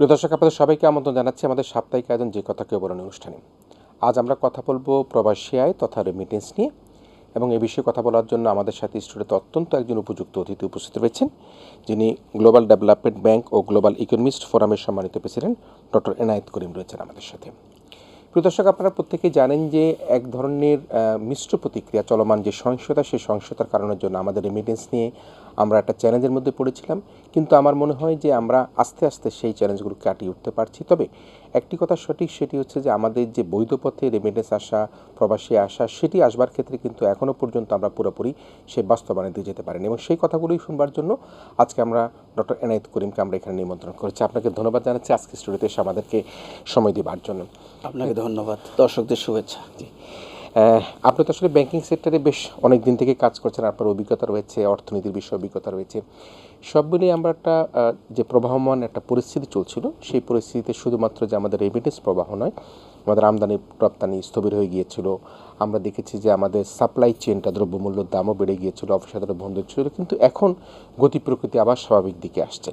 প্রিয় দর্শক, আপনাদের সবাইকে আমন্ত্রণ জানাচ্ছি আমাদের সাপ্তাহিক আয়োজন যে কথা কেউ বলেন অনুষ্ঠানে। আজ আমরা কথা বলব প্রবাসী আয় তথা রেমিটেন্স নিয়ে এবং এ বিষয়ে কথা বলার জন্য আমাদের সাথে স্টুডিওতে অত্যন্ত একজন উপযুক্ত অতিথি উপস্থিত রয়েছেন, যিনি গ্লোবাল ডেভেলপমেন্ট ব্যাংক ও গ্লোবাল ইকোনমিস্ট ফোরামের সম্মানিত প্রেসিডেন্ট ডক্টর এনায়েত করিম রয়েছেন আমাদের সাথে। প্রিয় দর্শক, আপনারা প্রত্যেকেই জানেন যে এক ধরনের মিশ্র প্রতিক্রিয়া, চলমান যে সহিংসতা, সেই সহিংসতার কারণের জন্য আমাদের রেমিটেন্স নিয়ে আমরা একটা চ্যালেঞ্জের মধ্যে পড়েছিলাম কিন্তু আমার মনে হয় যে আমরা আস্তে আস্তে সেই চ্যালেঞ্জগুলো কাটিয়ে উঠতে পারছি। তবে একটি কথা সঠিক সেটি হচ্ছে যে আমাদের যে বৈধ পথে রেমিটেন্স আসা প্রবাসী আসা সেটি আসবার ক্ষেত্রে কিন্তু এখনও পর্যন্ত আমরা পুরোপুরি সে বাস্তবায়নে দিয়ে যেতে পারিনি এবং সেই কথাগুলোই শুনবার জন্য আজকে আমরা ডক্টর এনায়েত করিমকে আমরা এখানে নিমন্ত্রণ করেছি। আপনাকে ধন্যবাদ জানাচ্ছি আজকে স্টুডিওতে এসে আমাদেরকে সময় দেওয়ার জন্য। আপনাকে ধন্যবাদ। দর্শকদের শুভেচ্ছা। আপনি তো আসলে ব্যাংকিং সেক্টরে বেশ অনেক দিন থেকে কাজ করছেন, আপনার অভিজ্ঞতা রয়েছে, অর্থনীতির বিষয়ে অভিজ্ঞতা রয়েছে। সব মিলিয়ে আমরা একটা যে প্রবাহমান একটা পরিস্থিতি চলছিল, সেই পরিস্থিতিতে শুধুমাত্র যে আমাদের রেমিটেন্স প্রবাহ নয়, আমাদের আমদানি রপ্তানি স্থবির হয়ে গিয়েছিল। আমরা দেখেছি যে আমাদের সাপ্লাই চেনটা দ্রব্যমূল্যের দামও বেড়ে গিয়েছিল অফিস বন্ধ ছিল, কিন্তু এখন গতি প্রকৃতি আবার স্বাভাবিক দিকে আসছে।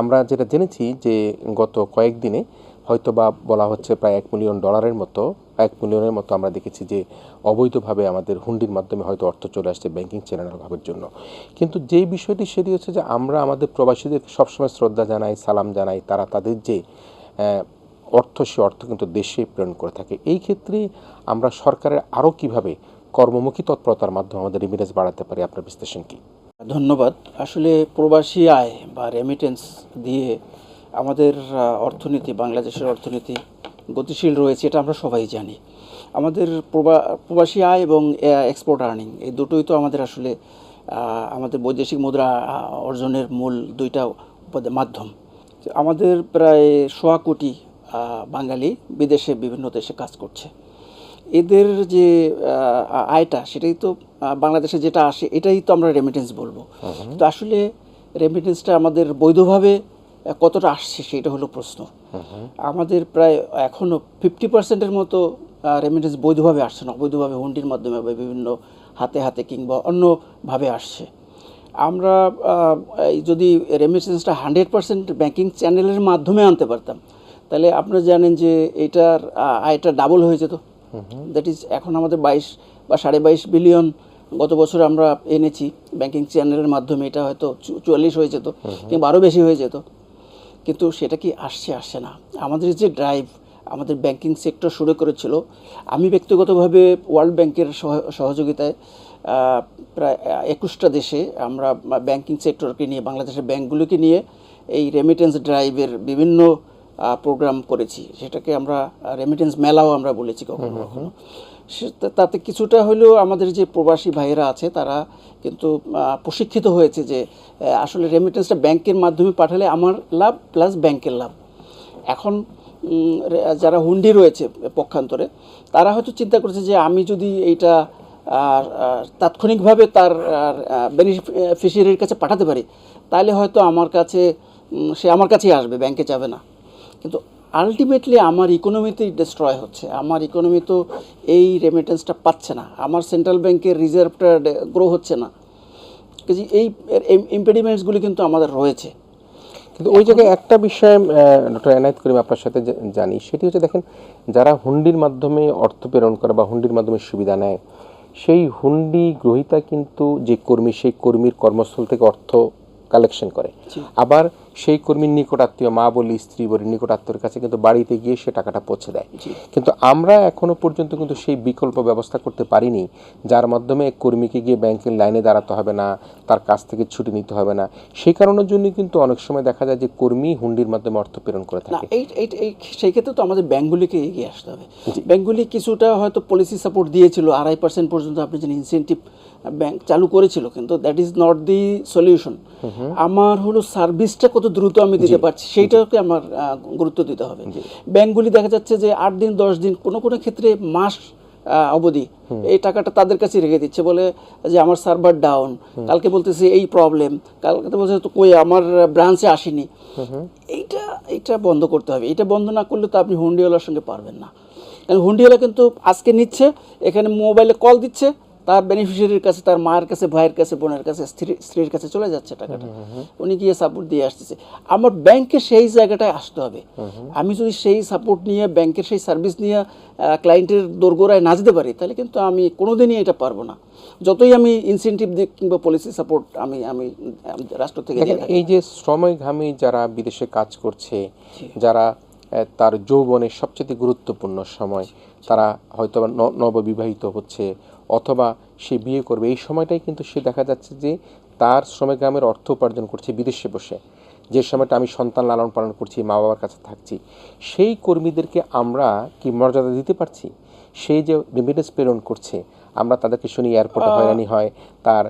আমরা যেটা জেনেছি যে গত কয়েকদিনে হয়তো বা বলা হচ্ছে প্রায় এক মিলিয়ন ডলারের মতো এক মিলিয়নের মতো আমরা দেখেছি যে অবৈধভাবে আমাদের হুন্ডির মাধ্যমে হয়তো অর্থ চলে আসছে ব্যাংকিং চ্যানেলের অভাবের জন্য। কিন্তু যেই বিষয়টি সেটি হচ্ছে যে আমরা আমাদের প্রবাসীদেরকে সবসময় শ্রদ্ধা জানাই, সালাম জানাই, তারা তাদের যে অর্থ, সে অর্থ কিন্তু দেশে প্রেরণ করে থাকে। এই ক্ষেত্রে আমরা সরকারের আরও কীভাবে কর্মমুখী তৎপরতার মাধ্যমে আমাদের রিমিটেন্স বাড়াতে পারি, আপনার বিশ্লেষণ কি? ধন্যবাদ। আসলে প্রবাসী আয় বা রেমিটেন্স দিয়ে আমাদের, অর্থনীতি, বাংলাদেশের অর্থনীতি গতিশীল রয়েছে এটা আমরা সবাই জানি। আমাদের প্রবা- প্রবাসী আয় এবং এক্সপোর্ট আর্নিং এই দুটোই তো আমাদের আসলে আমাদের বৈদেশিক মুদ্রা অর্জনের মূল দুইটা মাধ্যম। আমাদের প্রায় সোয়া কোটি বাঙালি বিদেশে বিভিন্ন দেশে কাজ করছে। এদের যে আয়টা সেটাই তো বাংলাদেশে যেটা আসে এটাই তো আমরা রেমিটেন্স বলব। তো আসলে রেমিটেন্সটা আমাদের বৈধভাবে কতটা আসছে সেটা হলো প্রশ্ন। আমাদের প্রায় এখনও ফিফটি পার্সেন্টের মতো রেমিটেন্স বৈধভাবে আসছে না অবৈধভাবে হুন্ডির মাধ্যমে বা বিভিন্ন হাতে হাতে কিংবা অন্যভাবে আসছে। আমরা এই যদি রেমিটেন্সটা হান্ড্রেড পার্সেন্ট ব্যাঙ্কিং চ্যানেলের মাধ্যমে আনতে পারতাম তাহলে আপনারা জানেন যে এটার আয়টা ডাবল হয়ে যেত দ্যাট ইজ এখন আমাদের বাইশ বা সাড়ে বাইশ বিলিয়ন গত বছর আমরা এনেছি ব্যাংকিং চ্যানেলের মাধ্যমে এটা হয়তো চুয়াল্লিশ হয়ে যেত কিংবা আরও বেশি হয়ে যেত কিন্তু সেটা কি আসছে আসছে না। আমাদের যে ড্রাইভ আমাদের ব্যাংকিং সেক্টর শুরু করেছিল আমি ব্যক্তিগতভাবে ওয়ার্ল্ড ব্যাংকের সহ- সহযোগিতায় প্রায় একুশটা দেশে আমরা ব্যাংকিং সেক্টরকে নিয়ে বাংলাদেশের ব্যাংকগুলোকে নিয়ে এই রেমিটেন্স ড্রাইভের বিভিন্ন প্রোগ্রাম করেছি। সেটাকে আমরা রেমিটেন্স মেলাও আমরা বলেছি কখনো কখনো। তাতে কিছুটা হলেও আমাদের যে প্রবাসী ভাইয়েরা আছে তারা কিন্তু প্রশিক্ষিত হয়েছে যে আসলে রেমিটেন্সটা ব্যাংকের মাধ্যমে পাঠালে আমার লাভ প্লাস ব্যাংকের লাভ। এখন যারা হুন্ডি রয়েছে পক্ষান্তরে, তারা হয়তো চিন্তা করছে যে, আমি যদি এইটা তাৎক্ষণিকভাবে তার বেনিফিশিয়ারির কাছে পাঠাতে পারি তাহলে হয়তো আমার কাছে সে আমার কাছেই আসবে ব্যাংকে যাবে না। কিন্তু আলটিমেটলি আমার ইকোনমিতেই ডিস্ট্রয় হচ্ছে। আমার ইকোনমি তো এই রেমিটেন্সটা পাচ্ছে না। আমার সেন্ট্রাল ব্যাংকের রিজার্ভটা গ্রো হচ্ছে না। কাজে এই ইম্পেডিমেন্টসগুলি কিন্তু আমাদের রয়েছে। কিন্তু ওই জায়গায় একটা বিষয় ডক্টর এনায়েত করিম আপনার সাথে জানি। সেটি হচ্ছে দেখেন যারা হুন্ডির মাধ্যমে অর্থ প্রেরণ করে বা হুন্ডির মাধ্যমে সুবিধা নেয় সেই হুন্ডি গ্রহীতা কিন্তু যে কর্মী সেই কর্মীর কর্মস্থল থেকে অর্থ কালেকশন করে। আবার সেই কর্মীর নিকট আত্মীয় মা বলি স্ত্রী বলি নিকট আত্মীয়ের কাছে কিন্তু বাড়িতে গিয়ে সে টাকাটা পৌঁছে দেয়। কিন্তু আমরা এখনও পর্যন্ত কিন্তু সেই বিকল্প ব্যবস্থা করতে পারিনি যার মাধ্যমে কর্মীকে গিয়ে ব্যাংকের লাইনে দাঁড়াতে হবে না তার কাছ থেকে ছুটি নিতে হবে না। সেই কারণের জন্য কিন্তু অনেক সময় দেখা যায় যে কর্মী হুন্ডির মাধ্যমে অর্থ প্রেরণ করে থাকে। এই এই এই সেই ক্ষেত্রে তো আমাদের ব্যাঙ্কগুলিকে এগিয়ে আসতে হবে। ব্যাঙ্কগুলি কিছুটা হয়তো পলিসি সাপোর্ট দিয়েছিল আড়াই পার্সেন্ট পর্যন্ত আপনি জানেন ইনসেন্টিভ ব্যাংক চালু করেছিল কিন্তু that is not the solution আমার হলো সার্ভিসটা কত দ্রুত আমি দিতে পারছি সেইটাকে আমার গুরুত্ব দিতে হবে। ব্যাংকগুলি দেখা যাচ্ছে যে আট দিন দশ দিন কোনো কোনো ক্ষেত্রে মাস অবধি এই টাকাটা তাদের কাছে রেখে দিচ্ছে। বলে যে আমার সার্ভার ডাউন কালকে বলতেছে এই প্রবলেম কালকে বলছে তো কই আমার ব্রাঞ্চে আসেনি। এইটা এইটা বন্ধ করতে হবে। এটা বন্ধ না করলে তো আপনি হুন্ডিওয়ালার সঙ্গে পারবেন না। কারণ হুন্ডিওয়ালা কিন্তু আজকে নিচ্ছে এখানে মোবাইলে কল দিচ্ছে তার বেনিফিশিয়ারির কাছে তার মায়ের কাছে ভাইয়ের কাছে বোনের কাছে স্ত্রী স্ত্রীর কাছে চলে যাচ্ছে টাকাটা। উনি গিয়ে সাপোর্ট দিয়ে আসতেছে। আমার ব্যাংকে সেই জায়গাটায় আসতে হবে। আমি যদি সেই সাপোর্ট নিয়ে ব্যাংকের সেই সার্ভিস নিয়ে ক্লায়েন্টের দোরগোড়ায় না যেতে পারি তাহলে কিন্তু আমি কোনোদিনই এটা পারব না। যতই আমি ইনসেন্টিভ দিই কিংবা পলিসি সাপোর্ট আমি আমি রাষ্ট্র থেকে। এই যে শ্রমঘামী যারা বিদেশে কাজ করছে যারা তার যৌবনের সবচেয়ে গুরুত্বপূর্ণ সময় তারা হয়তো নববিবাহিত হচ্ছে অথবা সে বিয়ে করবে। এই সময়টাই কিন্তু সে দেখা যাচ্ছে যে তার শ্রমগ্রামের অর্থ উপার্জন করছে বিদেশে বসে। যে সময়টা আমি সন্তান লালন পালন করছি, মা বাবার কাছে থাকছি, সেই কর্মীদেরকে আমরা কি মর্যাদা দিতে পারছি? সেই যে রেমিটেন্স প্রেরণ করছে আমরা তাদেরকে শুনি এয়ারপোর্টে হয়রানি হয় তার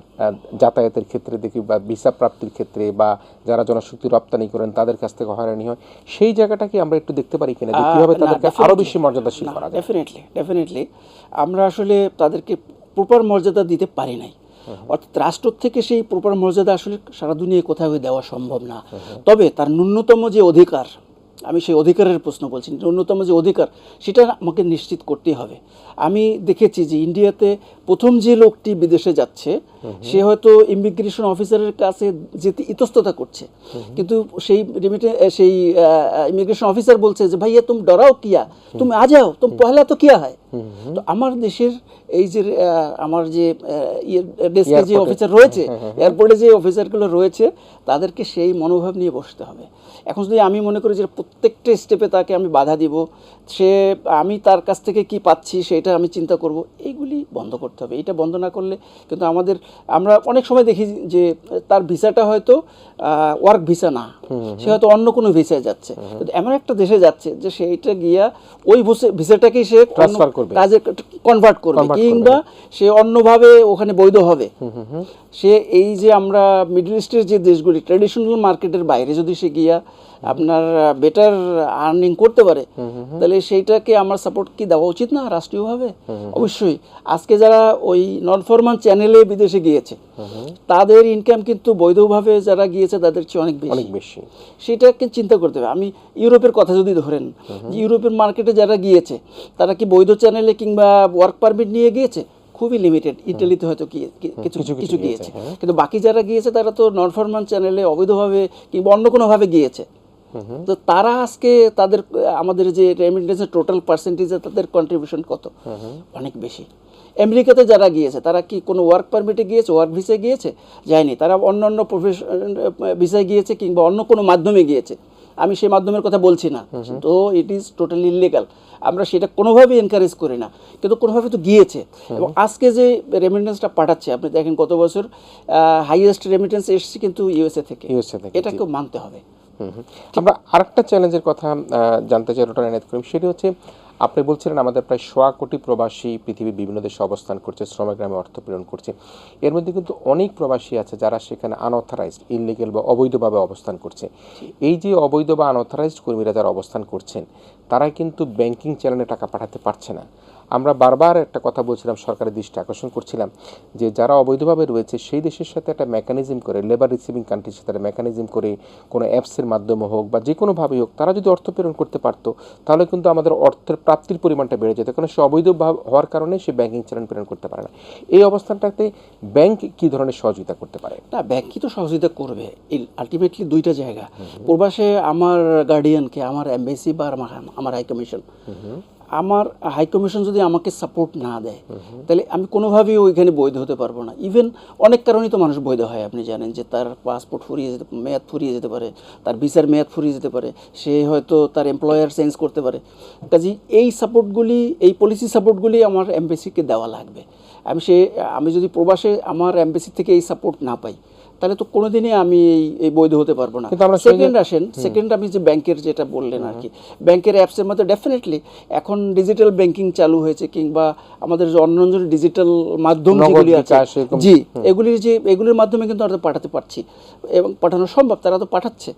যাতায়াতের ক্ষেত্রে দেখি বা ভিসা প্রাপ্তির ক্ষেত্রে বা যারা জনশক্তি রপ্তানি করেন তাদের কাছ থেকে হয়রানি হয়। সেই জায়গাটাকে আমরা একটু দেখতে পারি কিনা? কীভাবে তাদেরকে আরও. বেশি মর্যাদাশীল করা যায়? ডেফিনেটলি ডেফিনেটলি আমরা আসলে তাদেরকে প্রপার মর্যাদা দিতে পারি নাই। অর্থাৎ রাষ্ট্র থেকে সেই প্রপার মর্যাদা আসলে সারা দুনিয়ায় কোথাও দেওয়া সম্ভব না। তবে তার ন্যূনতম যে অধিকার আমি সেই অধিকারের প্রশ্ন বলছি, ন্যূনতম যে অধিকার, সেটা আমাকে নিশ্চিত করতেই হবে। আমি দেখেছি যে ইন্ডিয়াতে প্রথম যে লোকটি বিদেশে যাচ্ছে সে হয়তো ইমিগ্রেশন অফিসারের কাছে যেতে ইতস্ততা করছে। কিন্তু সেই রিমিটে সেই ইমিগ্রেশন অফিসার বলছে যে ভাইয়া তুমি ডরাও কিয়া? তুমি আ যাও তুমি পহলা তো কিয়া হয়? তো আমার দেশের এই যে আমার যে ডেস্কে যে অফিসার রয়েছে এয়ারপোর্টে যে অফিসারগুলো রয়েছে তাদেরকে সেই মনোভাব নিয়ে বসতে হবে। এখন যদি আমি মনে করি যে প্রত্যেকটা স্টেপে তাকে আমি বাধা দিব সে আমি তার কাছ থেকে কি পাচ্ছি সেটা আমি চিন্তা করব এইগুলি বন্ধ করতে হবে। এটা বন্ধ না করলে কিন্তু আমাদের আমরা অনেক সময় দেখি যে তার ভিসাটা হয়তো ওয়ার্ক ভিসা না। সে হয়তো অন্য কোনো ভিসায় যাচ্ছে। কিন্তু এমন একটা দেশে যাচ্ছে যে সেইটা গিয়া ওই ভিসাটাকেই সে Transfer করবে। কাজে কনভার্ট করবে করবে। কিংবা সে অন্যভাবে ওখানে বৈধ হবে। সে এই যে আমরা মিডল ইস্টের যে দেশগুলি ট্র্যাডিশনাল মার্কেটের বাইরে যদি সে গিয়া আপনার বেটার আর্নিং করতে পারে। তাহলে সেইটাকে আমার সাপোর্ট কি দেওয়া উচিত না রাষ্ট্রীয়ভাবে? অবশ্যই। আজকে যারা ওই নন ফরমান চ্যানেলে বিদেশে গিয়েছে তাদের ইনকাম কিন্তু বৈধভাবে যারা গিয়েছে তাদের চেয়ে অনেক বেশি। অনেক বেশি। সেটাকে চিন্তা করতে হবে। আমি ইউরোপের কথা যদি ধরেন যে ইউরোপের মার্কেটে যারা গিয়েছে তারা কি বৈধ চ্যানেলে কিংবা ওয়ার্ক পারমিট নিয়ে গিয়েছে? খুবই লিমিটেড ইটালিতে হয়তো কিছু কিছু কিছু গিয়েছে, গিয়েছে। কিন্তু বাকি যারা গিয়েছে তারা তো নন ফরমান চ্যানেলে অবৈধভাবে কিংবা অন্য কোনোভাবে গিয়েছে। তো তারা আজকে তাদের আমাদের যে রেমিটেন্সের টোটাল পার্সেন্টেজে তাদের কন্ট্রিবিউশন কত? অনেক বেশি। আমেরিকাতে যারা গিয়েছে তারা কি কোনো ওয়ার্ক পারমিটে গিয়েছে ওয়ার্ক ভিসায় গিয়েছে? যায়নি। তারা অন্য অন্য প্রফেশন ভিসায় গিয়েছে কিংবা অন্য কোনো মাধ্যমে গিয়েছে। আমি সেই মাধ্যমের কথা বলছি না। তো ইট ইজ টোটালি ইলিগাল আমরা সেটা কোনোভাবেই এনকারেজ করি না। কিন্তু কোনোভাবে তো গিয়েছে। এবং আজকে যে রেমিটেন্সটা পাঠাচ্ছে আপনি দেখেন গত বছর হাইয়েস্ট রেমিটেন্স এসেছে কিন্তু ইউএসএ থেকে। থেকে, এটাকেও মানতে হবে। আমরা আরেকটা চ্যালেঞ্জের কথা জানতে চাই ডক্টর এনায়েত করিম সেটি হচ্ছে আপনি বলছিলেন আমাদের প্রায় সোয়া কোটি প্রবাসী পৃথিবীর বিভিন্ন দেশে অবস্থান করছে শ্রমগ্রামে অর্থ প্রেরণ করছে। এর মধ্যে কিন্তু অনেক প্রবাসী আছে যারা সেখানে আনঅথরাইজড ইলিগেল বা অবৈধভাবে অবস্থান করছে। এই যে অবৈধ বা আনঅথরাইজড কর্মীরা যারা অবস্থান করছেন তারা কিন্তু ব্যাংকিং চ্যানেলে টাকা পাঠাতে পারছে না। আমরা বারবার একটা কথা বলছিলাম সরকারের দৃষ্টি আকর্ষণ করছিলাম যে যারা অবৈধভাবে রয়েছে সেই দেশের সাথে একটা মেকানিজম করে লেবার রিসিভিং কান্ট্রির সাথে মেকানিজম করে কোনো অ্যাপসের মাধ্যমে হোক বা যে কোনোভাবেই হোক তারা যদি অর্থ প্রেরণ করতে পারতো তাহলে কিন্তু আমাদের অর্থের প্রাপ্তির পরিমাণটা বেড়ে যেত। কারণ সে অবৈধ ভাব- হওয়ার কারণে সে ব্যাংকিং চ্যানেল প্রেরণ করতে পারে না। এই অবস্থানটাতে ব্যাংক কী ধরনের সহযোগিতা করতে পারে? না ব্যাংক কি তো সহযোগিতা করবে? এই আলটিমেটলি দুইটা জায়গা। প্রবাসে আমার গার্ডিয়ানকে আমার এমবেসি বা আমার আমার হাই কমিশন আমার হাই কমিশন যদি আমাকে সাপোর্ট না দেয়, তাহলে আমি কোনোভাবেই ওইখানে বৈধ হতে পারব না। ইভেন অনেক কারণেই তো মানুষ বৈধ হয়, আপনি জানেন যে তার পাসপোর্ট ফুরিয়ে যেতে, মেয়াদ ফুরিয়ে যেতে পারে, তার ভিসার মেয়াদ ফুরিয়ে যেতে পারে, সে হয়তো তার এমপ্লয়ার চেঞ্জ করতে পারে। কাজে এই সাপোর্টগুলি এই পলিসি সাপোর্টগুলি আমার এমবেসিকে দেওয়া লাগবে। আমি সে, আমি যদি প্রবাসে আমার এমবেসি থেকে এই সাপোর্ট না পাই তাহলে তো কোনোদিনই আমি এই বৈধ হতে পারব না। কিন্তু আমরা সেকেন্ড আসেন সেকেন্ড আমি যে ব্যাংকের যেটা বললেন আর কি ব্যাংকের অ্যাপসের মধ্যে ডেফিনেটলি এখন ডিজিটাল ব্যাংকিং চালু হয়েছে কিংবা আমাদের যে অন্য অন্য ডিজিটাল মাধ্যম যেগুলি আছে জি এগুলির যে এগুলির মাধ্যমে কিন্তু আমরা পাঠাতে পারছি এবং পাঠানো সম্ভব তারা তো পাঠাচ্ছে।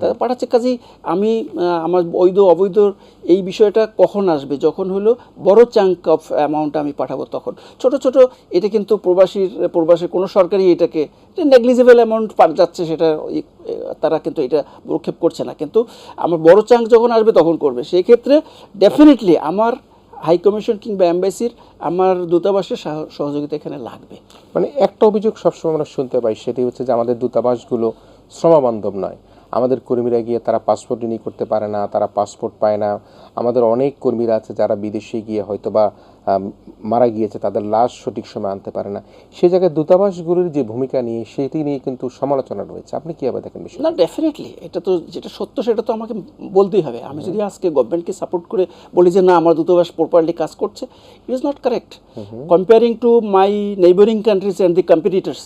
তারা পাঠাচ্ছে। কাজেই আমি আমার বৈধ অবৈধ এই বিষয়টা কখন আসবে? যখন হলো বড় চাঙ্ক অফ অ্যামাউন্ট আমি পাঠাবো তখন। ছোট ছোট এটা কিন্তু প্রবাসীর প্রবাসী কোনো সরকারি এটাকে নেগলিজেবল অ্যামাউন্ট যাচ্ছে সেটা তারা কিন্তু এটা প্রক্ষেপ করছে না। কিন্তু আমার বড় চাঙ্ক যখন আসবে তখন করবে। সেই ক্ষেত্রে ডেফিনেটলি আমার হাই কমিশন কিংবা অ্যাম্বাসির আমার দূতাবাসের সহ- সহযোগিতা এখানে লাগবে। মানে একটা অভিযোগ সবসময় আমরা শুনতে পাই সেটি হচ্ছে যে আমাদের দূতাবাসগুলো শ্রমবান্ধব নয়। আমাদের কর্মীরা গিয়ে তারা পাসপোর্ট রিনিউ করতে পারে না তারা পাসপোর্ট পায় না। আমাদের অনেক কর্মীরা আছে যারা বিদেশে গিয়ে হয়তো বা মারা গিয়েছে তাদের লাশ সঠিক সময় আনতে পারে না। সেই জায়গায় দূতাবাসগুলির যে ভূমিকা নিয়ে সেটি নিয়ে কিন্তু সমালোচনা রয়েছে। আপনি কীভাবে দেখেন বিষয় না ডেফিনেটলি এটা তো যেটা সত্য সেটা তো আমাকে বলতেই হবে। আমি যদি আজকে গভর্নমেন্টকে সাপোর্ট করে বলি যে না আমার দূতাবাস প্রপারলি কাজ করছে it is not correct comparing to my neighbouring countries and the competitors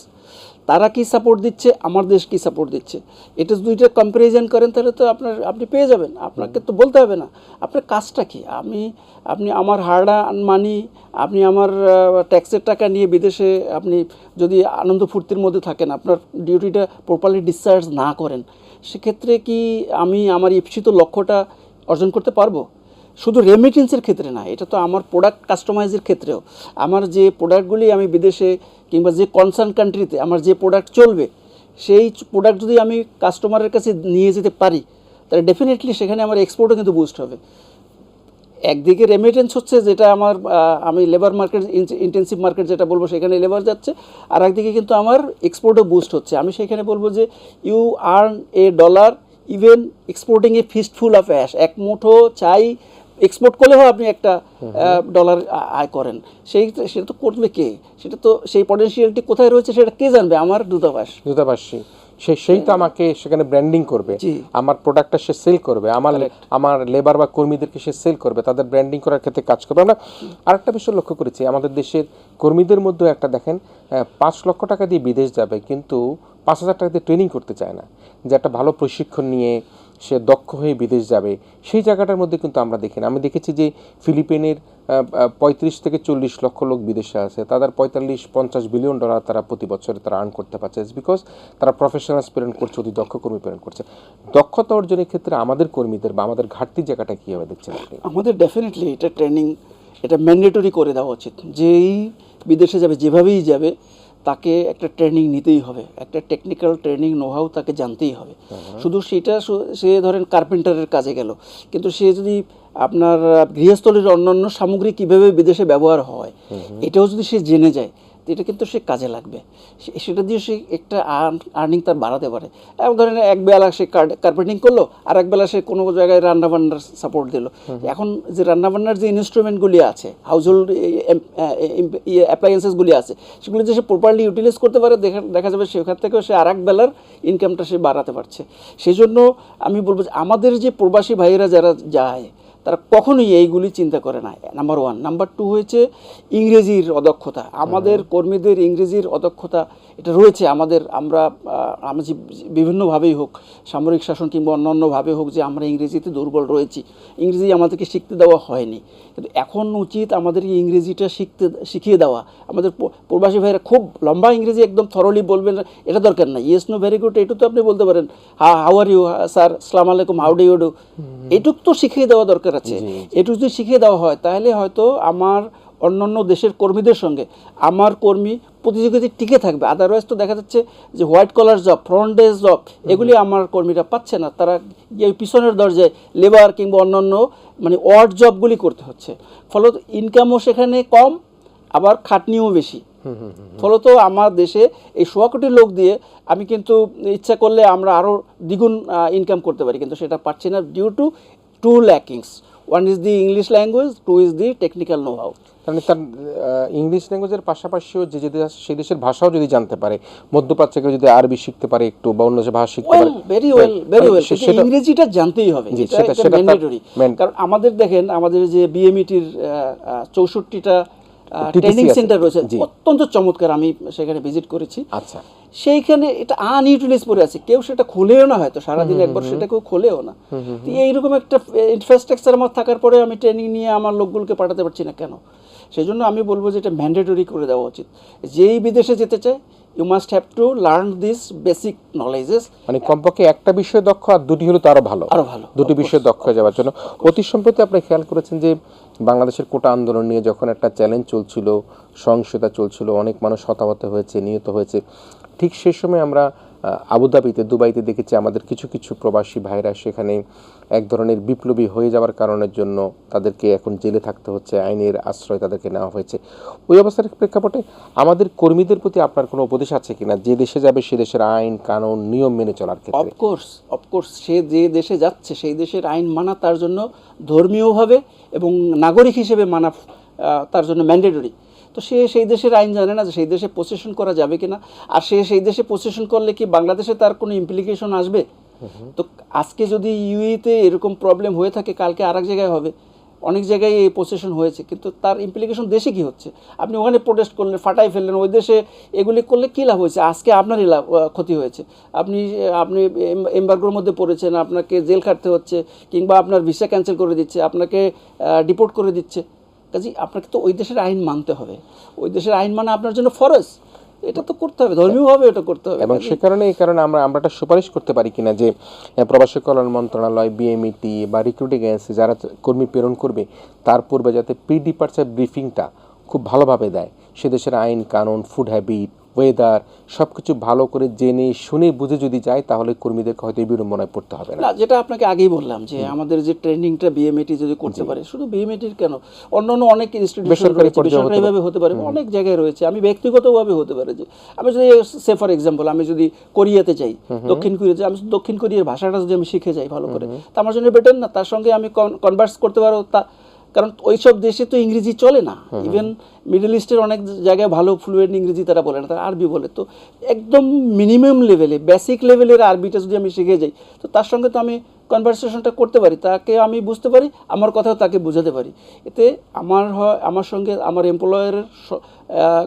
তারা কি সাপোর্ট দিচ্ছে? আমার দেশ কি সাপোর্ট দিচ্ছে? এটা দুইটা কম্প্যারিজন করেন, তাহলে তো আপনার, আপনি পেয়ে যাবেন। আপনাকে তো বলতে হবে না। আপনার কাজটা কি? আমি, আপনি আমার হার্ড মানি আপনি আমার ট্যাক্সের টাকা নিয়ে বিদেশে আপনি যদি আনন্দ ফুর্তির মধ্যে থাকেন, আপনার ডিউটিটা প্রপারলি ডিসচার্জ না করেন, সেক্ষেত্রে কি আমি আমার ইপ্সিত লক্ষ্যটা অর্জন করতে পারব? শুধু রেমিটেন্সের ক্ষেত্রে না, এটা তো আমার প্রোডাক্ট কাস্টমাইজের ক্ষেত্রেও। আমার যে প্রোডাক্টগুলি আমি বিদেশে কিংবা যে কনসার্ন কান্ট্রিতে আমার যে প্রোডাক্ট চলবে, সেই প্রোডাক্ট যদি আমি কাস্টমারের কাছে নিয়ে যেতে পারি, তাহলে ডেফিনেটলি সেখানে আমার এক্সপোর্টও কিন্তু বুস্ট হবে। একদিকে রেমিটেন্স হচ্ছে যেটা আমার আমি লেবার মার্কেট ইন্টেন্সিভ মার্কেট যেটা বলব সেখানে লেবার যাচ্ছে, আর একদিকে কিন্তু আমার এক্সপোর্টও বুস্ট হচ্ছে। আমি সেখানে বলব যে you earn a dollar even exporting a fistful of ash এক মুঠো চাই এক্সপোর্ট করলেও আপনি একটা ডলার আয় করেন। সেই সেটা তো করবে কে? সেটা তো সেই পটেনশিয়ালটি কোথায় রয়েছে সেটা কে জানবে? আমার দূতাবাস। দূতাবাসী সে সেই তো আমাকে সেখানে ব্র্যান্ডিং করবে। আমার প্রোডাক্টটা সে সেল করবে। আমার আমার লেবার বা কর্মীদেরকে সে সেল করবে। তাদের ব্র্যান্ডিং করার ক্ষেত্রে কাজ করবে। আমরা আরেকটা বিষয় লক্ষ্য করেছি। আমাদের দেশের কর্মীদের মধ্যে একটা দেখেন পাঁচ লক্ষ টাকা দিয়ে বিদেশ যাবে কিন্তু পাঁচ হাজার টাকা দিয়ে ট্রেনিং করতে চায় না। যে একটা ভালো প্রশিক্ষণ নিয়ে সে দক্ষ হয়ে বিদেশ যাবে। সেই জায়গাটার মধ্যে কিন্তু আমরা দেখি না। আমি দেখেছি যে ফিলিপিনের পঁয়ত্রিশ থেকে চল্লিশ লক্ষ লোক বিদেশে আছে। তাদের পঁয়তাল্লিশ, পঞ্চাশ বিলিয়ন ডলার তারা প্রতি বছরে তারা আর্ন করতে পারছে। বিকজ তারা প্রফেশনালস প্রেরণ করছে, অতি দক্ষ কর্মী প্রেরণ করছে। দক্ষতা অর্জনের ক্ষেত্রে আমাদের কর্মীদের বা আমাদের ঘাটতি জায়গাটা কীভাবে দেখছেন আপনি? আমাদের ডেফিনেটলি এটা ট্রেনিং এটা ম্যান্ডেটরি করে দেওয়া উচিত। যেই বিদেশে যাবে, যেভাবেই যাবে তাকে একটা ট্রেনিং নিতেই হবে একটা টেকনিক্যাল ট্রেনিং নোহাও তাকে জানতেই হবে। শুধু সেটা সে ধরেন কার্পেন্টারের কাজে গেল কিন্তু সে যদি আপনার গৃহস্থলীর অন্যান্য সামগ্রী কীভাবে বিদেশে ব্যবহার হয় এটাও যদি সে জেনে যায় তো এটা কিন্তু সে কাজে লাগবে। সে- সেটা দিয়ে সে একটা আর্নিং তার বাড়াতে পারে। এবং ধরেন এক বেলা সে কার্পেটিং করল আর এক বেলা সে কোনো জায়গায় রান্নাবান্নার সাপোর্ট দিল। এখন যে রান্নাবান্নার যে ইনস্ট্রুমেন্টগুলি আছে হাউস হোল্ড অ্যাপ্লায়েন্সেসগুলি আছে সেগুলো যে সে প্রপারলি ইউটিলাইজ করতে পারে দেখা দেখা যাবে সেখান থেকেও সে আর এক বেলার ইনকামটা সে বাড়াতে পারছে। সেই জন্য আমি বলব যে আমাদের যে প্রবাসী ভাইয়েরা যারা যায় তারা কখনোই এইগুলি চিন্তা করে না। নাম্বার ওয়ান নাম্বার টু হয়েছে ইংরেজির অদক্ষতা। আমাদের কর্মীদের ইংরেজির অদক্ষতা এটা রয়েছে আমাদের আমরা আমরা যে বিভিন্নভাবেই হোক সামরিক শাসন কিংবা অন্যান্যভাবে হোক যে আমরা ইংরেজিতে দুর্বল রয়েছি ইংরেজি আমাদেরকে শিখতে দেওয়া হয়নি। কিন্তু এখন উচিত আমাদের এই ইংরেজিটা শিখতে শিখিয়ে দেওয়া। আমাদের প্রবাসী ভাইরা খুব লম্বা ইংরেজি একদম থরলি বলবেন এটা দরকার না ইয়েস নো ভেরি গুড এটু তো আপনি বলতে পারেন। Ha how are you sir সালাম আলাইকুম হাউ ডু ইউ ডু এটুক তো শিখিয়ে দেওয়া দরকার আছে। এটুক যদি শিখিয়ে দেওয়া হয় তাহলে হয়তো আমার অন্যান্য দেশের কর্মীদের সঙ্গে আমার কর্মী প্রতিযোগিতায় টিকে থাকবে। আদারওয়াইজ তো দেখা যাচ্ছে যে white collar job front desk job এগুলি আমার কর্মীরা পাচ্ছে না। তারা গিয়ে পিছনের দরজায় লেবার কিংবা অন্যান্য মানে ওয়ার্ড জবগুলি করতে হচ্ছে। ফলত ইনকামও সেখানে কম আবার খাটনিও বেশি। ফলত আমার দেশে এই সোয়া কোটি লোক দিয়ে আমি কিন্তু ইচ্ছা করলে আমরা আরও দ্বিগুণ ইনকাম করতে পারি। কিন্তু সেটা পারছি না due to two lackings one is the English language two is the technical know how মানে তার ইংলিশ ল্যাঙ্গুয়েজের পাশাপাশিও যে যে সেই দেশের ভাষাও যদি জানতে পারে মধ্যপ্রাচ্য থেকে যদি আরবি শিখতে পারে একটু বা অন্য যে ভাষা শিখতে পারে ভেরি ওয়েল ভেরি ওয়েল সেটা ইংরেজিটা জানতেই হবে সেটা- ম্যান্ডেটরি কারণ আমাদের দেখেন আমাদের যে বিএমইটির চৌষট্টিটা TTC ট্রেনিং সেন্টার রয়েছে। অত্যন্ত চমৎকার আমি সেখানে ভিজিট করেছি। আচ্ছা। সেইখানে এটা আনইউটিলাইজ পড়ে আছে। কেউ সেটা খুলেও না হয়তো সারাদিন একবার সেটা কেউ খোলেও না। তো এইরকম একটা ইনফ্রাস্ট্রাকচার আমার থাকার পরে আমি ট্রেনিং নিয়ে আমার লোকগুলোকে পাঠাতে পারছি না কেন? সেই জন্য আমি বলব যে এটা ম্যান্ডেটরি করে দেওয়া উচিত। যেই বিদেশে যেতে চায় you must have to learn this basic knowledges মানে কমপক্ষে একটা বিষয়ে দক্ষ আর দুটি হলে তো আরও ভালো। আরও ভালো, দুটি বিষয়ে দক্ষ হয়ে যাওয়ার জন্য। অতি সম্প্রতি আপনি খেয়াল করেছেন যে বাংলাদেশের কোটা আন্দোলন নিয়ে যখন একটা চ্যালেঞ্জ চলছিল, সহিংসতা চলছিল, অনেক মানুষ হতাহত হয়েছে, নিহত হয়েছে, ঠিক সেই সময় আমরা আবুধাবিতে, দুবাইতে দেখেছি আমাদের কিছু কিছু প্রবাসী ভাইরা সেখানে এক ধরনের বিপ্লবী হয়ে যাওয়ার কারণের জন্য তাদেরকে এখন জেলে থাকতে হচ্ছে, আইনের আশ্রয় তাদেরকে নেওয়া হয়েছে। ওই অবস্থার প্রেক্ষাপটে আমাদের কর্মীদের প্রতি আপনার কোনো উপদেশ আছে কিনা? যে দেশে যাবে সে দেশের আইন, কানুন, নিয়ম মেনে চলার ক্ষেত্রে। অফকোর্স অফকোর্স সে যে দেশে যাচ্ছে, সেই দেশের আইন মানা তার জন্য ধর্মীয়ভাবে এবং নাগরিক হিসেবে মানা তার জন্য ম্যান্ডেটরি তো সে সেই দেশের আইন জানে না যে সেই দেশে পসেশন করা যাবে কিনা। আর সে সেই দেশে পসেশন করলে কি বাংলাদেশে তার কোনো ইমপ্লিকেশন আসবে? তো আজকে যদি ইউইতে এরকম প্রবলেম হয়ে থাকে কালকে আরেক জায়গায় হবে। অনেক জায়গায় এই পসেশন হয়েছে কিন্তু তার ইমপ্লিকেশন দেশে কি হচ্ছে? আপনি ওখানে প্রোটেস্ট করলেন ফাটাই ফেললেন ওই দেশে এগুলি করলে কী লাভ হয়েছে? আজকে আপনারই লাভ ক্ষতি হয়েছে। আপনি আপনি এম্বার্গোর মধ্যে পড়েছেন আপনাকে জেল খাটতে হচ্ছে কিংবা আপনার ভিসা ক্যান্সেল করে দিচ্ছে আপনাকে ডিপোর্ট করে দিচ্ছে। কাজে আপনাকে তো ওই দেশের আইন মানতে হবে। ওই দেশের আইন মানা আপনার জন্য ফরজ। এটা তো করতে হবে ধর্মীয়ভাবে এটা করতে হবে। এবং সে কারণে, এই কারণে আমরা আমরা একটা সুপারিশ করতে পারি কিনা যে প্রবাসী কল্যাণ মন্ত্রণালয় বিএমইটি বা রিক্রুটিং এজেন্সি যারা কর্মী প্রেরণ করবে, তার পূর্বে যাতে প্রি ডিপার্চার ব্রিফিংটা খুব ভালোভাবে দেয়। সে দেশের আইন, কানুন ফুড হ্যাবিট ওয়েদার সব কিছু ভালো করে জেনে শুনে বুঝে যদি যায় তাহলে কর্মীদেরকে হয়তো বিড়ম্বনায় পড়তে হবে না। যেটা আপনাকে আগেই বললাম যে আমাদের যে ট্রেনিংটা বিএমএটি যদি করতে পারে শুধু বিএমএটির কেন? অন্যান্য অনেক ইনস্টিটিউশন বেসরকারিভাবে হতে পারে। অনেক জায়গায় রয়েছে। আমি ব্যক্তিগতভাবে হতে পারে যে আমি যদি সে ফর এক্সাম্পল আমি যদি কোরিয়াতে যাই দক্ষিণ কোরিয়াতে আমি দক্ষিণ কোরিয়ার ভাষাটা যদি আমি শিখে যাই ভালো করে তা আমার জন্য বেটার না তার সঙ্গে আমি কনভার্স করতে পারো তা কারণ ওইসব দেশে তো ইংরেজি চলে না। ইভেন মিডল ইস্টের অনেক জায়গায় ভালো ফ্লুয়েন্ট ইংরেজি তারা বলে না তারা আরবি বলে। তো একদম মিনিমাম লেভেলে বেসিক লেভেলের আরবিটা যদি আমি শিখে যাই তো তার সঙ্গে তো আমি কনভারসেশনটা করতে পারি তাকে আমি বুঝতে পারি আমার কথাও তাকে বোঝাতে পারি। এতে আমার হয় আমার সঙ্গে আমার এমপ্লয়ারের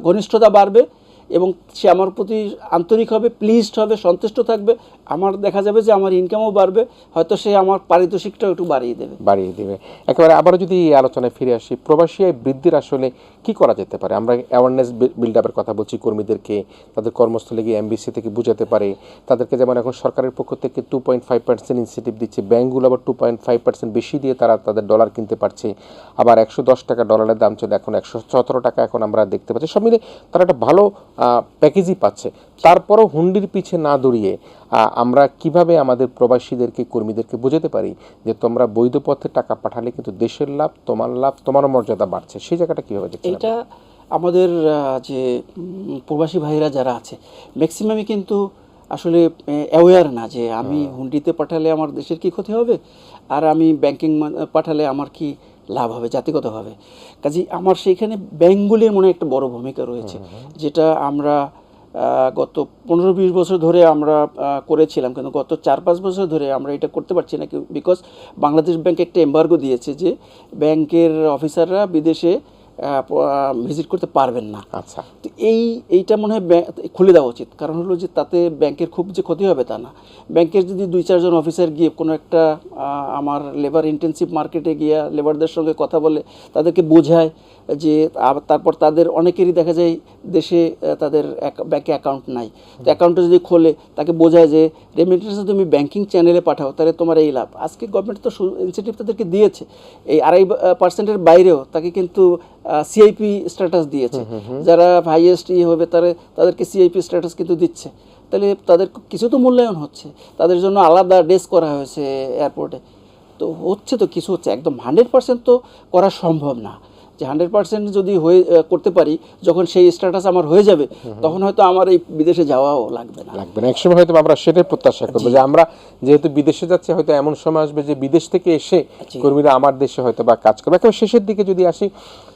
ঘনিষ্ঠতা বাড়বে এবং সে আমার প্রতি আন্তরিক হবে প্লিজড হবে সন্তুষ্ট থাকবে আমার দেখা যাবে যে আমার ইনকামও বাড়বে, হয়তো সে আমার পারিতোষিকটাও একটু বাড়িয়ে দেবে। বাড়িয়ে দেবে। একেবারে আবারও যদি আলোচনায় ফিরে আসি, প্রবাসী আয় বৃদ্ধির আসলে কি করা যেতে পারে? আমরা অ্যাওয়ারনেস বিল্ড আপের কথা বলছি কর্মীদেরকে, তাদের কর্মস্থলে গিয়ে এমবিসি থেকে বোঝাতে পারে। তাদেরকে যেমন এখন সরকারের পক্ষ থেকে two point five percent incentive দিচ্ছে ব্যাঙ্কগুলো আবার টু পয়েন্ট ফাইভ পার্সেন্ট বেশি দিয়ে তারা তাদের ডলার কিনতে পারছে। আবার একশো দশ টাকা ডলারের দাম চলে, এখন একশো সতেরো টাকা এখন আমরা দেখতে পাচ্ছি। সব মিলে তারা একটা ভালো প্যাকেজই পাচ্ছে। তারপরও হুন্ডির পিছে না দৌড়িয়ে আমরা কীভাবে আমাদের প্রবাসীদেরকে কর্মীদেরকে বোঝাতে পারি যে তোমরা বৈধ পথে টাকা পাঠালে কিন্তু দেশের লাভ তোমার লাভ তোমারও মর্যাদা বাড়ছে? সেই জায়গাটা কীভাবে? এটা আমাদের যে প্রবাসী ভাইরা যারা আছে ম্যাক্সিমামই কিন্তু আসলে অ্যাওয়ার না যে আমি হুন্ডিতে পাঠালে আমার দেশের কি ক্ষতি হবে? আর আমি ব্যাংকিং পাঠালে আমার কি লাভ হবে? জাতিগতভাবে। কাজেই আমার সেইখানে ব্যাঙ্কগুলির মনে একটা বড় ভূমিকা রয়েছে। যেটা আমরা গত পনেরো বিশ বছর ধরে আমরা করেছিলাম কিন্তু গত চার পাঁচ বছর ধরে আমরা এটা করতে পারছি না বিকজ বাংলাদেশ ব্যাংক একটা এম্বার্গো দিয়েছে যে ব্যাংকের অফিসাররা বিদেশে ভিজিট করতে পারবেন না। আচ্ছা। তো এই এইটা মনে হয় খুলে দেওয়া উচিত। কারণ হলো যে তাতে ব্যাংকের খুব যে ক্ষতি হবে তা না। ব্যাংকের যদি দুই চারজন অফিসার গিয়ে কোনো একটা আমার লেবার ইন্টেন্সিভ মার্কেটে গিয়ে লেবারদের সঙ্গে কথা বলে তাদেরকে বোঝায় যে তারপর তাদের অনেকেরই দেখা যায় দেশে তাদের ব্যাংকে অ্যাকাউন্ট নাই। তো অ্যাকাউন্টটা যদি খোলে তাকে বোঝায় যে রেমিটেন্স তুমি ব্যাংকিং চ্যানেলে পাঠাও তাহলে তোমার এই লাভ। আজকে গভর্নমেন্ট তো ইনসেন্টিভ তাদেরকে দিয়েছে। এই আড়াই পার্সেন্টের বাইরেও তাকে কিন্তু সিআইপি স্ট্যাটাস দিয়েছে। যারা হাইয়েস্ট ইয়ে হবে তারা তাদেরকে সিআইপি স্ট্যাটাস কিন্তু দিচ্ছে। তাহলে তাদের কিছু তো মূল্যায়ন হচ্ছে। তাদের জন্য আলাদা ডেস্ক করা হয়েছে এয়ারপোর্টে তো হচ্ছে তো কিছু হচ্ছে একদম হান্ড্রেড পার্সেন্ট তো করা সম্ভব না। যে হান্ড্রেড পার্সেন্ট যদি হয়ে করতে পারি যখন সেই স্ট্যাটাস আমার হয়ে যাবে তখন হয়তো আমার এই বিদেশে যাওয়াও লাগবে না। লাগবে না। একসময় হয়তো আমরা সেটাই প্রত্যাশা করব যে আমরা যেহেতু বিদেশে যাচ্ছি হয়তো এমন সময় আসবে যে বিদেশ থেকে এসে কর্মীরা আমার দেশে হয়তো বা কাজ করবে। একেবারে শেষের দিকে যদি আসি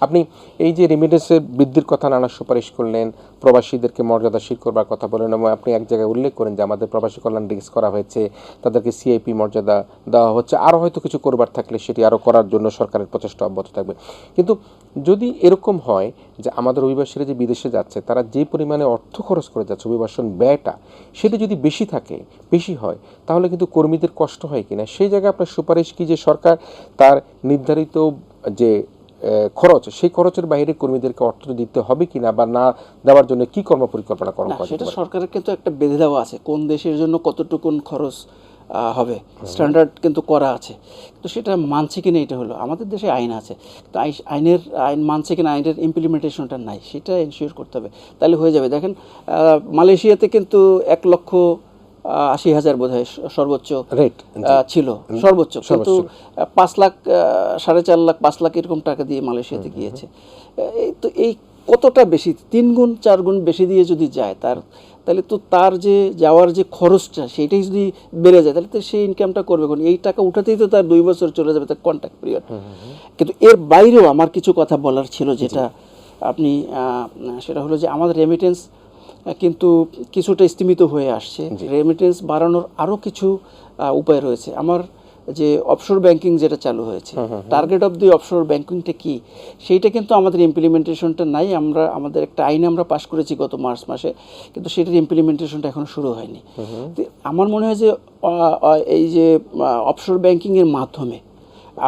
আপনি এই যে রেমিডেন্সের বৃদ্ধির কথা নানা সুপারিশ করলেন প্রবাসীদেরকে মর্যাদাশীল করবার কথা বলেন এবং আপনি এক জায়গায় উল্লেখ করেন যে আমাদের প্রবাসী কল্যাণ রিক্স করা হয়েছে, তাদেরকে সিআইপি মর্যাদা দেওয়া হচ্ছে। আরও হয়তো কিছু করবার থাকলে সেটি আরও করার জন্য সরকারের প্রচেষ্টা অব্যাহত থাকবে। কিন্তু যদি এরকম হয় যে আমাদের অভিবাসীরা যে বিদেশে যাচ্ছে, তারা যে পরিমাণে অর্থ খরচ করে যাচ্ছে, অভিবাসন ব্যয়টা, সেটা যদি বেশি থাকে, বেশি হয়, তাহলে কিন্তু কর্মীদের কষ্ট হয় কিনা? সেই জায়গায় আপনার সুপারিশ কি যে সরকার? তার নির্ধারিত যে খরচ সেই খরচের বাইরে কর্মীদেরকে অর্থ দিতে হবে কিনা বা না দেওয়ার জন্য কি কর্ম পরিকল্পনা করা সেটা সরকারের কিন্তু একটা বেঁধে দেওয়া আছে কোন দেশের জন্য কতটুকুন খরচ হবে স্ট্যান্ডার্ড কিন্তু করা আছে তো সেটা মানছে কিনা এটা হলো আমাদের দেশে আইন আছে তো আই- আইনের আইন মানছে কিনা আইনের ইমপ্লিমেন্টেশনটা নাই সেটা এনশিওর করতে হবে তাহলে হয়ে যাবে দেখেন মালয়েশিয়াতে কিন্তু এক লক্ষ আশি হাজার বোধ সর্বোচ্চ রেট ছিল সর্বোচ্চ। কিন্তু পাঁচ লাখ সাড়ে চার লাখ পাঁচ লাখ এরকম টাকা দিয়ে মালয়েশিয়াতে গিয়েছে। এই তো এই কতটা বেশি? তিন গুণ চার গুণ বেশি দিয়ে যদি যায় তার তাহলে তো তার যে যাওয়ার যে খরচটা সেটাই যদি বেড়ে যায় তাহলে তো সেই ইনকামটা করবে কোন? এই টাকা উঠাতেই তো তার দুই বছর চলে যাবে তার কন্ট্যাক্ট পিরিয়ড কিন্তু এর বাইরেও আমার কিছু কথা বলার ছিল যেটা আপনি সেটা হলো যে আমাদের রেমিটেন্স কিন্তু কিছুটা স্তীমিত হয়ে আসছে। রেমিটেন্স বাড়ানোর আরও কিছু উপায় রয়েছে। আমার যে অফশোর ব্যাংকিং যেটা চালু হয়েছে টার্গেট অফ দি অফশোর ব্যাংকিংটা কি? সেইটা কিন্তু আমাদের ইমপ্লিমেন্টেশনটা নাই। আমরা আমাদের একটা আইন আমরা পাশ করেছি গত মার্চ মাসে কিন্তু সেটার ইমপ্লিমেন্টেশনটা এখনও শুরু হয়নি। আমার মনে হয় যে এই যে অফশোর ব্যাংকিংয়ের মাধ্যমে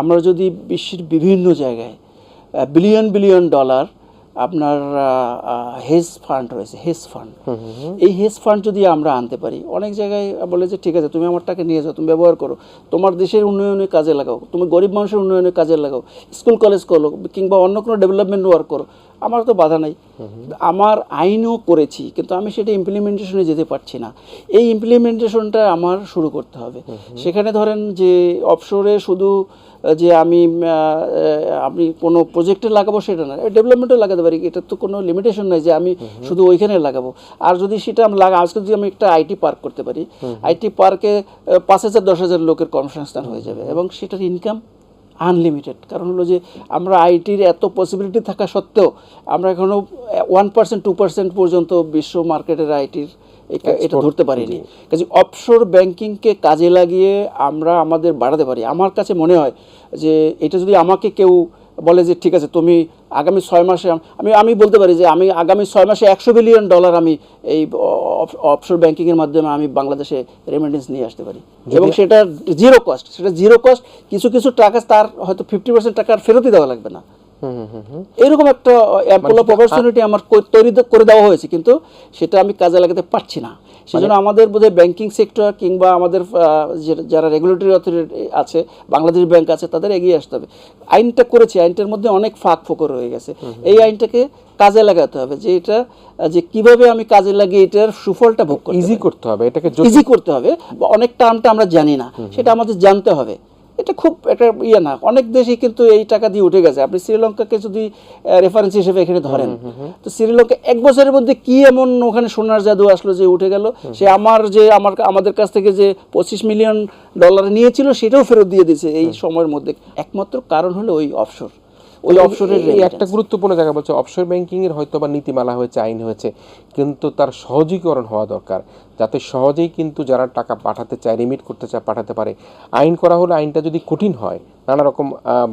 আমরা যদি বিশ্বের বিভিন্ন জায়গায় বিলিয়ন বিলিয়ন ডলার আপনার হেজ ফান্ড রয়েছে হেজ ফান্ড এই হেজ ফান্ড যদি আমরা আনতে পারি অনেক জায়গায় বলে যে ঠিক আছে তুমি আমার টাকা নিয়ে যাও তুমি ব্যবহার করো। তোমার দেশের উন্নয়নে কাজে লাগাও তুমি গরিব মানুষের উন্নয়নে কাজে লাগাও স্কুল কলেজ করো কিংবা অন্য কোনো ডেভেলপমেন্ট ওয়ার্ক করো। আমার তো বাধা নাই। আমার আইনও করেছি কিন্তু আমি সেটা ইমপ্লিমেন্টেশনে যেতে পারছি না। এই ইমপ্লিমেন্টেশনটা আমার শুরু করতে হবে। সেখানে ধরেন যে অফশোরে শুধু যে আমি আমি কোনো প্রজেক্টে লাগাবো সেটা না। ডেভেলপমেন্টে লাগাতে পারি এটার তো কোনো লিমিটেশন নাই যে আমি শুধু ওইখানে লাগাবো। আর যদি সেটা আমি লাগা আজকে যদি আমি একটা আইটি পার্ক করতে পারি আইটি পার্কে পাঁচ হাজার দশ হাজার লোকের কর্মসংস্থান হয়ে যাবে এবং সেটার ইনকাম আনলিমিটেড কারণ হলো যে আমরা আইটির এত পসিবিলিটি থাকা সত্ত্বেও আমরা এখনও ওয়ান পার্সেন্ট টু পার্সেন্ট পর্যন্ত বিশ্ব মার্কেটের আইটির এটা ধরতে পারিনি। কাজে অফশোর ব্যাংকিংকে কাজে লাগিয়ে আমরা আমাদের বাড়াতে পারি। আমার কাছে মনে হয় যে এটা যদি আমাকে কেউ বলে যে ঠিক আছে তুমি আগামী ছয় মাসে আমি আমি বলতে পারি যে আমি আগামী ছয় মাসে একশো বিলিয়ন ডলার আমি এই অফশোর ব্যাংকিংয়ের মাধ্যমে আমি বাংলাদেশে রেমিটেন্স নিয়ে আসতে পারি। এবং সেটা জিরো কস্ট সেটা জিরো কস্ট কিছু কিছু টাকা তার হয়তো ফিফটি পার্সেন্ট টাকা ফেরতই দেওয়া লাগবে না। এরকম একটা অ্যাপল অফ অপরচুনিটি আমার তৈরি করে দেওয়া হয়েছে কিন্তু সেটা আমি কাজে লাগাতে পারছি না। সেজন্য আমাদের বোধহয় ব্যাংকিং সেক্টর কিংবা আমাদের যারা রেগুলেটরি অথরিটি আছে বাংলাদেশ ব্যাংক আছে তাদের এগিয়ে আসতে হবে। আইনটা করেছে আইনটার মধ্যে অনেক ফাঁক ফোকর রয়ে গেছে। এই আইনটাকে কাজে লাগাতে হবে যে এটা যে কীভাবে আমি কাজে লাগিয়ে এটার সুফলটা ভোগ করতে ইজি করতে হবে এটাকে ইজি করতে হবে বা অনেক টার্মটা আমরা জানি না সেটা আমাদের জানতে হবে। এটা খুব একটা ইয়ে না। অনেক দেশই কিন্তু এই টাকা দিয়ে উঠে গেছে। আপনি শ্রীলঙ্কাকে যদি রেফারেন্স হিসেবে এখানে ধরেন তো শ্রীলঙ্কা এক বছরের মধ্যে কি এমন ওখানে সোনার জাদু আসলো যে উঠে গেল? সে আমার যে আমার আমাদের কাছ থেকে যে পঁচিশ মিলিয়ন ডলার নিয়েছিল সেটাও ফেরত দিয়ে দিয়েছে এই সময়ের মধ্যে। একমাত্র কারণ হলো ওই অফশোর ওই এই একটা গুরুত্বপূর্ণ জায়গা বলছে অফশোর ব্যাংকিং এর হয়তো বা নীতিমালা হয়েছে আইন হয়েছে কিন্তু তার সহজীকরণ হওয়া দরকার। যাতে সহজেই কিন্তু যারা টাকা পাঠাতে চায় রিমিট করতে চায় পাঠাতে পারে। আইন করা হলে আইনটা যদি কঠিন হয় নানা রকম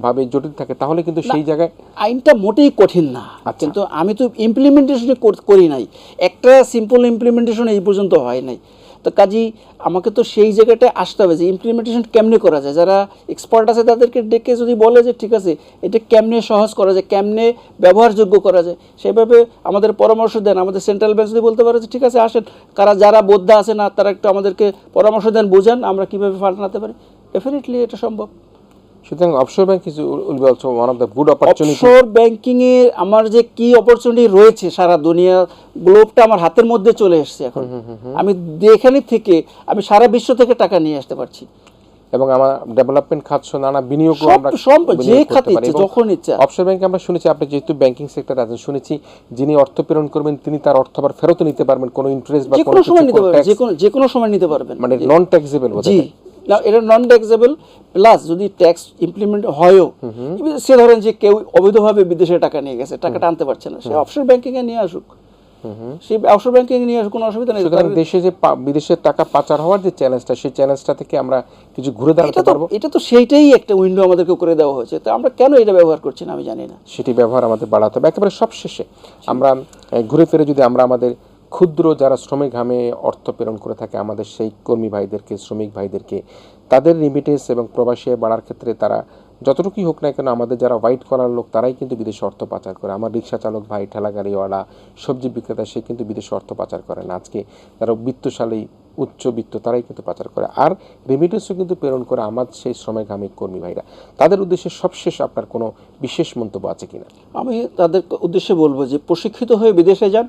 ভাবে জটিল থাকে তাহলে কিন্তু সেই জায়গায় আইনটা মোটেই কঠিন না। কিন্তু আমি তো ইমপ্লিমেন্টেশন করি নাই। একটা সিম্পল ইমপ্লিমেন্টেশন এই পর্যন্ত হয় নাই। তো কাজী, আমাকে তো সেই জায়গাটায় আসতে হবে যে ইমপ্লিমেন্টেশন কেমনে করা যায়? যারা এক্সপার্ট আছে তাদেরকে ডেকে যদি বলে যে ঠিক আছে, এটা কেমনে সহজ করা যায়, কেমনে ব্যবহারযোগ্য করা যায়, সেভাবে আমাদের পরামর্শ দেন। আমাদের সেন্ট্রাল ব্যাংক যদি বলতে পারে যে ঠিক আছে, আসেন। কারা যারা বোদ্ধা আছে না, তারা একটু আমাদেরকে পরামর্শ দেন, বোঝান আমরা কীভাবে ফান্ড পারি। ডেফিনেটলি এটা সম্ভব। সুতরাং offshore bank is will be also one of the good opportunity offshore banking এ আমার যে কি অপরচুনিটি রয়েছে সারা দুনিয়া গ্লোবটা আমার হাতের মধ্যে চলে এসেছে এখন। আমি থেকে আমি সারা বিশ্ব থেকে টাকা নিয়ে আসতে পারছি। এবং আমার ডেভেলপমেন্ট খাত নানা বিনিয়োগ আমরা যে খাতে যখন ইচ্ছা। অফশোর ব্যাংকে আমরা শুনেছি আপনি যেহেতু ব্যাংকিং সেক্টরে আছেন শুনেছি যিনি অর্থ প্রেরণ করবেন তিনি তার অর্থ আবার ফেরত নিতে পারবেন কোনো ইন্টারেস্ট বা কোনো সময় নিতে পারবেন যে কোনো সময় নিতে পারবেন। মানে নন ট্যাক্সেবল না এটা নন ট্যাক্সেবল প্লাস যদি ট্যাক্স ইমপ্লিমেন্ট হয়ও সে ধরেন যে কেউ অবৈধভাবে বিদেশে টাকা নিয়ে গেছে টাকাটা আনতে পারছে না সে অফশোর ব্যাংকিং এ নিয়ে আসুক। সেই অফশোর ব্যাংকিং নিয়ে আসুক কোনো অসুবিধা নেই। সুতরাং দেশে যে পা- বিদেশের টাকা পাচার হওয়ার যে চ্যালেঞ্জটা সেই চ্যালেঞ্জটা থেকে আমরা কিছু ঘুরে দাঁড়াতে এটা তো পারব। এটা তো সেইটাই একটা উইন্ডো আমাদেরকে করে দেওয়া হয়েছে। তো আমরা কেন এটা ব্যবহার করছি না আমি জানি না। সেটি ব্যবহার আমাদের বাড়াতে হবে। একেবারে সব শেষে আমরা ঘুরে ফিরে যদি আমরা আমাদের ক্ষুদ্র যারা শ্রমিক ঘামে অর্থ প্রেরণ করে থাকে আমাদের সেই কর্মী ভাইদেরকে, শ্রমিক ভাইদেরকে, তাদের রিমিটেন্স এবং প্রবাসী বাড়ার ক্ষেত্রে তারা যতটুকুই হোক না কেন আমাদের যারা হোয়াইট কলার লোক, তারাই কিন্তু বিদেশে অর্থ পাচার করে। আমার রিক্সা চালক ভাই ঠেলা গাড়িওয়ালা সবজি বিক্রেতা, সে কিন্তু বিদেশে অর্থ পাচার করে না। আজকে বিত্তশালী, উচ্চবিত্ত, তারাই কিন্তু পাচার করে। আর রেমিটেন্সও কিন্তু প্রেরণ করে আমার সেই শ্রমিকগামী কর্মী ভাইরা। তাদের উদ্দেশ্যে সবশেষ আপনার কোনো বিশেষ মন্তব্য আছে কিনা? আমি তাদের উদ্দেশ্যে বলব যে, প্রশিক্ষিত হয়ে বিদেশে যান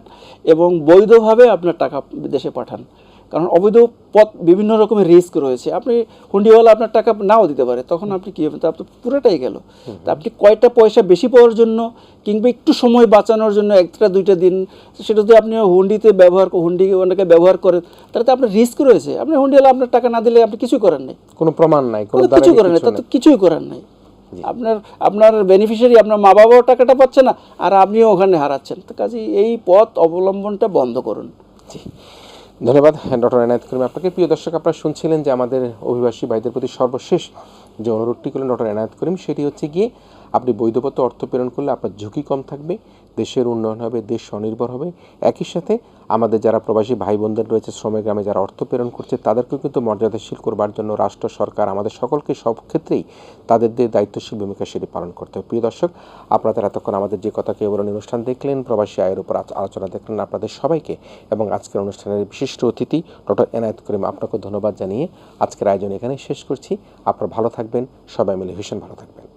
এবং বৈধভাবে আপনার টাকা বিদেশে পাঠান। কারণ অবৈধ পথ বিভিন্ন রকমের রিস্ক রয়েছে। আপনি হুন্ডিওয়ালা আপনার টাকা নাও দিতে পারে তখন আপনি কী হবে তা পুরোটাই গেল। তা আপনি কয়টা পয়সা বেশি পাওয়ার জন্য কিংবা একটু সময় বাঁচানোর জন্য একটা দুইটা দিন সেটা যদি আপনি হুন্ডিতে ব্যবহার হুন্ডি অনেকে ব্যবহার করেন তাহলে তো আপনার রিস্ক রয়েছে। আপনি হুন্ডিওয়ালা আপনার টাকা না দিলে আপনি কিছুই করার নেই। কোনো প্রমাণ নাই কিছু দালালি নেই নাই কিছু তা তো কিছুই করার নেই। আপনার আপনার বেনিফিশিয়ারি আপনার মা বাবাও টাকাটা পাচ্ছে না আর আপনিও ওখানে হারাচ্ছেন। তো কাজে এই পথ অবলম্বনটা বন্ধ করুন। জি। ধন্যবাদ, ডক্টর এনায়ত করিম। আপনাকে প্রিয় দর্শক, আপনারা শুনছিলেন যে আমাদের অভিবাসী ভাইদের প্রতি সর্বশেষ যে অনুরোধটি করলেন ডক্টর এনায়ত করিম, সেটি হচ্ছে গিয়ে আপনি বৈধপত্র অর্থ প্রেরণ করলে আপনার ঝুঁকি কম থাকবে, দেশের উন্নয়ন হবে, দেশ স্বনির্ভর হবে। একই সাথে আমাদের যারা প্রবাসী ভাই বোনদের রয়েছে, শ্রমের গ্রামে যারা অর্থ প্রেরণ করছে, তাদেরকেও কিন্তু মর্যাদাশীল করবার জন্য রাষ্ট্র, সরকার, আমাদের সকলকে সব ক্ষেত্রেই তাদের যে দায়িত্বশীল ভূমিকা সেটি পালন করতে হবে। প্রিয় দর্শক আপনাদের এতক্ষণ আমাদের যে কথা কেবরণ অনুষ্ঠান দেখলেন, প্রবাসী আয়ের উপর আলোচনা দেখলেন আপনাদের সবাইকে এবং আজকের অনুষ্ঠানের বিশিষ্ট অতিথি ডক্টর এনায়েত করিম আপনাকে ধন্যবাদ জানিয়ে আজকের আয়োজন এখানে শেষ করছি। আপনারা ভালো থাকবেন, সবাই মিলে ভীষণ ভালো থাকবেন।